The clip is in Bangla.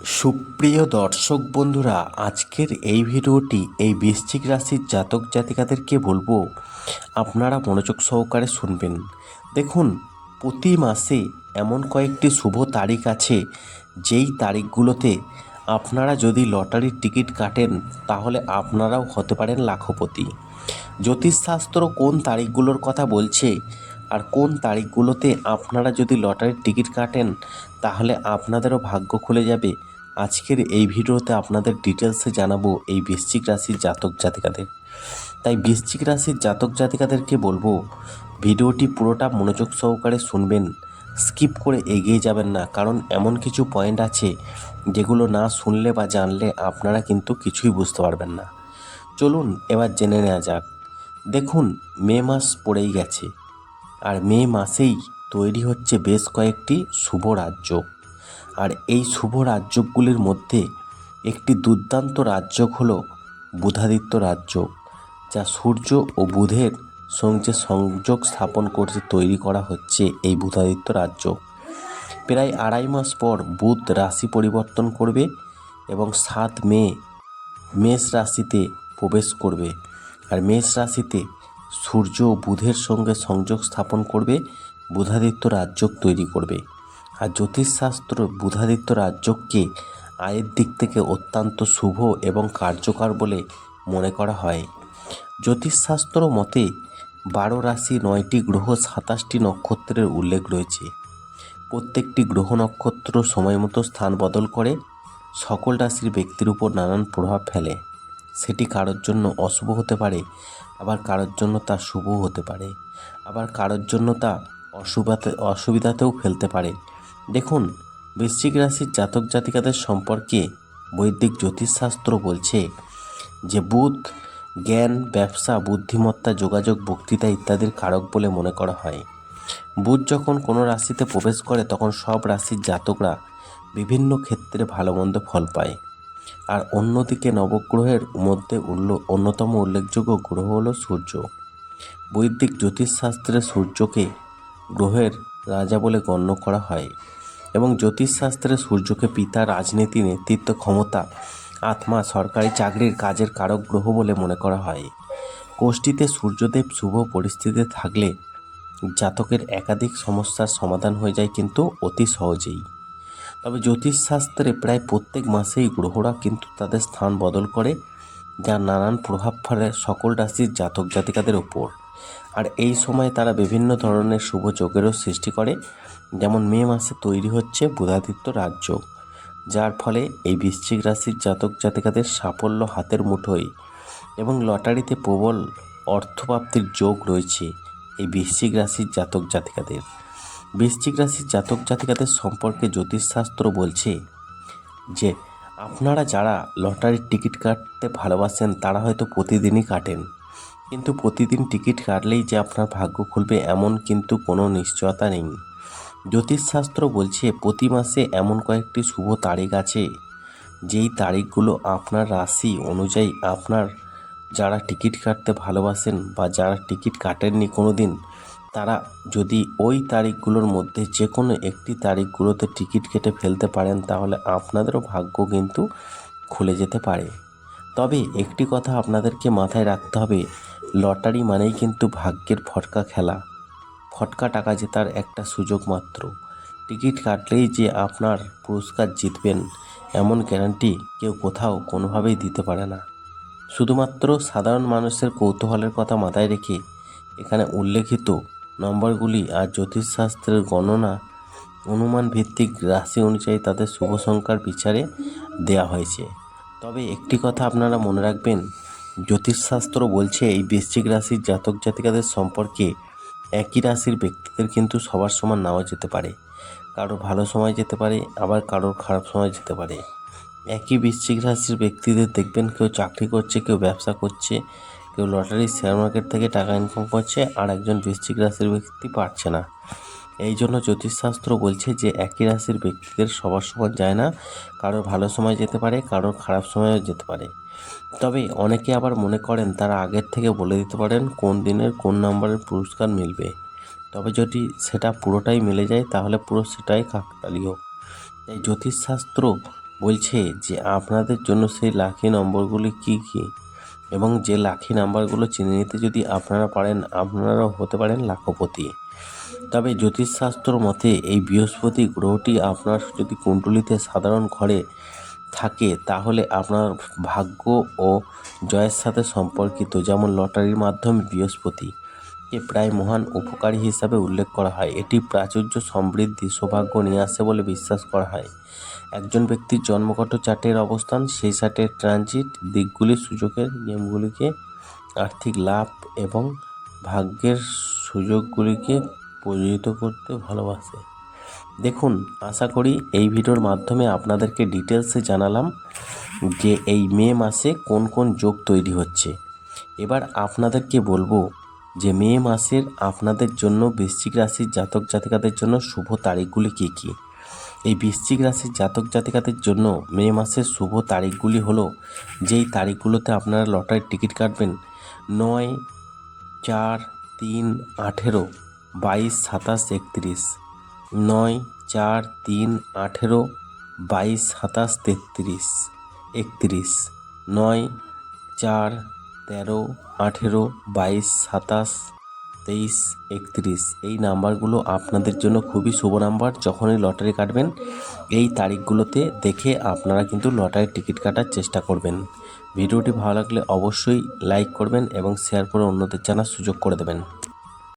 সুপ্রিয় দর্শক বন্ধুরা, আজকের এই ভিডিওটি এই বৃশ্চিক রাশির জাতক জাতিকাদেরকে বলব, আপনারা মনোযোগ সহকারে শুনবেন। দেখুন, প্রতি মাসে এমন কয়েকটি শুভ তারিখ আছে, যেই তারিখগুলোতে আপনারা যদি লটারির টিকিট কাটেন, তাহলে আপনারাও হতে পারেন লাখপতি। জ্যোতিষশাস্ত্র কোন তারিখগুলোর কথা বলছে, আর কোন তারিখগুলোতে আপনারা যদি লটারির টিকিট কাটেন, তাহলে আপনাদেরও ভাগ্য খুলে যাবে। আজকের এই ভিডিওতে আপনাদের ডিটেলসে জানাব এই বৃশ্চিক রাশির জাতক জাতিকাদের। তাই বৃশ্চিক রাশির জাতক জাতিকাদেরকে বলব, ভিডিওটি পুরোটা মনোযোগ সহকারে শুনবেন স্কিপ করে এগিয়ে যাবেন না, কারণ এমন কিছু পয়েন্ট আছে যেগুলো না শুনলে বা জানলে আপনারা কিন্তু কিছুই বুঝতে পারবেন না। চলুন এবার জেনে নেওয়া যাক। দেখুন, মে মাস পড়েই গেছে, আর মে মাসেই তৈরি হচ্ছে বেশ কয়েকটি শুভ রাজ্য। আর এই শুভ রাজ্যগুলির মধ্যে একটি দুর্দান্ত রাজ্য হলো বুধাদিত্য রাজ্য যা সূর্য ও বুধের সঙ্গে সংযোগ স্থাপন করতে তৈরি করা হচ্ছে এই বুধাদিত্য রাজ্য প্রায় আড়াই মাস পর বুধ রাশি পরিবর্তন করবে এবং সাত মে মেষ রাশিতে প্রবেশ করবে আর মেষ রাশিতে সূর্য ও বুধের সঙ্গে সংযোগ স্থাপন করবে, বুধাদিত্য রাজ্য তৈরি করবে। আর জ্যোতিষশাস্ত্র বুধাদিত্য রাজ্যকে আয়ের দিক থেকে অত্যন্ত শুভ এবং কার্যকর বলে মনে করা হয়। জ্যোতিষশাস্ত্র মতে, বারো রাশি নয়টি গ্রহ সাতাশটি নক্ষত্রের উল্লেখ রয়েছে। প্রত্যেকটি গ্রহ নক্ষত্র সময় মতো স্থান বদল করে সকল রাশির ব্যক্তির উপর নানান প্রভাব ফেলে। সেটি কারোর জন্য অশুভ হতে পারে, আবার কারোর জন্য তা শুভ হতে পারে। আবার কারোর জন্য তা অসুবিধাতে অসুবিধাতেও ফেলতে পারে। দেখুন, বৃশ্চিক রাশির জাতক জাতিকাদের সম্পর্কে বৈদিক জ্যোতিষশাস্ত্র বলছে যে বুধ, জ্ঞান, ব্যবসা, বুদ্ধিমত্তা, যোগাযোগ, বক্তৃতা ইত্যাদির কারক বলে মনে করা হয়। বুধ যখন কোনো রাশিতে প্রবেশ করে, তখন সব রাশির জাতকরা বিভিন্ন ক্ষেত্রে ভালো মন্দ ফল পায়। আর অন্যদিকে নবগ্রহের মধ্যে উল্ল, অন্যতম উল্লেখযোগ্য গ্রহ হলো সূর্য। বৈদিক জ্যোতিষশাস্ত্রে সূর্যকে গ্রহের রাজা বলে গণ্য করা হয়। এবং জ্যোতিষশাস্ত্রে সূর্যকে পিতা, রাজনীতি, নেতৃত্ব, ক্ষমতা, আত্মা, সরকারি চাকরির কাজের কারক গ্রহ বলে মনে করা হয়। কোষ্ঠীতে সূর্যদেব শুভ পরিস্থিতিতে থাকলে জাতকের একাধিক সমস্যার সমাধান হয়ে যায় কিন্তু অতি সহজেই। তবে জ্যোতিষশাস্ত্রে প্রায় প্রত্যেক মাসেই গ্রহরা কিন্তু তাদের স্থান বদল করে যার নানান প্রভাব ফেলে সকল রাশির জাতক জাতিকাদের ওপর। আর এই সময় তারা বিভিন্ন ধরনের শুভ যোগেরও সৃষ্টি করে। যেমন মে মাসে তৈরি হচ্ছে বুধাদিত্য রাজ্য যার ফলে এই বৃশ্চিক রাশির জাতক জাতিকাদের সাফল্য হাতের মুঠোয় এবং লটারিতে প্রবল অর্থপ্রাপ্তির যোগ রয়েছে এই বৃশ্চিক রাশির জাতক জাতিকাদের। বৃশ্চিক রাশির জাতক জাতিকাদের সম্পর্কে জ্যোতিষশাস্ত্র বলছে যে, আপনারা যারা লটারির টিকিট কাটতে ভালোবাসেন, তারা হয়তো প্রতিদিনই কাটেন। কিন্তু প্রতিদিন টিকিট কাটলেই যে আপনার ভাগ্য খুলবে এমন কিন্তু কোনো নিশ্চয়তা নেই। জ্যোতিষশাস্ত্র বলছে, প্রতি মাসে এমন কয়েকটি শুভ তারিখ আছে, যেই তারিখগুলো আপনার রাশি অনুযায়ী আপনার যারা টিকিট কাটতে ভালোবাসেন বা যারা টিকিট কাটেননি কোনো দিন তারা যদি ওই তারিখগুলোর মধ্যে যে কোনো একটি তারিখগুলোতে টিকিট কেটে ফেলতে পারেন, তাহলে আপনাদেরও ভাগ্য কিন্তু খুলে যেতে পারে। তবে একটি কথা আপনাদেরকে মাথায় রাখতে হবে, লটারি মানেই কিন্তু ভাগ্যের ফটকা খেলা। ফটকা টাকা জেতার একটা সুযোগ মাত্র। টিকিট কাটলেই যে আপনার পুরস্কার জিতবেন, এমন গ্যারান্টি কেউ কোথাও কোনোভাবেই দিতে পারে না। শুধুমাত্র সাধারণ মানুষের কৌতূহলের কথা মাথায় রেখে এখানে উল্লেখিত নম্বরগুলি আর জ্যোতিষশাস্ত্রের গণনা অনুমান ভিত্তিক রাশি অনুযায়ী তাদের শুভ সংখ্যার বিচারে দেয়া হয়েছে। তবে একটি কথা আপনারা মনে রাখবেন, জ্যোতিষশাস্ত্র বলছে এই বৃশ্চিক রাশির জাতক জাতিকাদের সম্পর্কে একই রাশির ব্যক্তিদের কিন্তু সবার সমান নাও যেতে পারে। কারও ভালো সময় যেতে পারে, আবার কারোর খারাপ সময় যেতে পারে। একই বৃশ্চিক রাশির ব্যক্তিদের দেখবেন কেউ চাকরি করছে, কেউ ব্যবসা করছে, কেউ লটারি শেয়ার মার্কেট থেকে টাকা ইনকাম করছে, আর একজন বৃশ্চিক রাশির ব্যক্তি পারছে না। এই জন্য জ্যোতিষশাস্ত্র বলছে যে একই রাশির ব্যক্তিদের সবার সমান যায় না কারোর ভালো সময় যেতে পারে কারোর খারাপ সময়ও যেতে পারে। তবে অনেকে আবার মনে করেন তারা আগের থেকে বলে দিতে পারেন কোন দিনের কোন নাম্বারের পুরস্কার মিলবে। তবে যদি সেটা পুরোটাই মিলে যায়, তাহলে পুরো সেটাই কাকতালীয়। তাই জ্যোতিষশাস্ত্র বলছে যে আপনাদের জন্য সেই লাখি নম্বরগুলি কি কি? এবং যে লাখি নাম্বারগুলো চিনে নিতে যদি আপনারা পারেন, আপনারাও হতে পারেন লাখপতি। তবে জ্যোতিষশাস্ত্র মতে এই বৃহস্পতি গ্রহটি আপনার যদি কুণ্ডলিতে সাধারণ ঘরে থাকে, তাহলে আপনার ভাগ্য ও জয়ের সাথে সম্পর্কিত, যেমন লটারির মাধ্যমে বৃহস্পতি কে প্রায় মহান উপকারী হিসাবে উল্লেখ করা হয়। এটি প্রাচুর্য সমৃদ্ধি, সৌভাগ্য নিয়ে আসে বলে বিশ্বাস করা হয়। একজন ব্যক্তির জন্মগত চার্টের অবস্থান, সেই চার্টের ট্রানজিট দিকগুলি সুযোগের নিয়মগুলিকে আর্থিক লাভ এবং ভাগ্যের সুযোগগুলিকে প্রযোজিত করতে ভালোবাসে। দেখুন, আশা করি এই ভিডিওর মাধ্যমে আপনাদেরকে ডিটেলসে জানালাম যে এই মে মাসে কোন কোন যোগ তৈরি হচ্ছে। এবার আপনাদেরকে বলব যে মে মাসের আপনাদের জন্য বৃশ্চিক রাশির জাতক জাতিকাদের জন্য শুভ তারিখগুলি কী কী? এই বৃশ্চিক রাশির জাতক জাতিকাদের জন্য মে মাসের শুভ তারিখগুলি হলো যেই তারিখগুলোতে আপনারা লটারির টিকিট কাটবেন, নয়, চার তিন আঠেরো, বাইশ, সাতাশ, একত্রিশ। নয়, চার, তিন, আঠেরো, বাইশ, সাতাশ, তেত্রিশ। একত্রিশ। নয়, চার, তেরো, আঠেরো, বাইশ, সাতাশ তেইশ, একত্রিশ। এই নাম্বারগুলো আপনাদের জন্য খুবই শুভ নাম্বার। যখনই লটারি কাটবেন, এই তারিখগুলোতে দেখে আপনারা কিন্তু লটারির টিকিট কাটার চেষ্টা করবেন। ভিডিওটি ভালো লাগলে অবশ্যই লাইক করবেন এবং শেয়ার করে অন্যদের জানার সুযোগ করে দেবেন।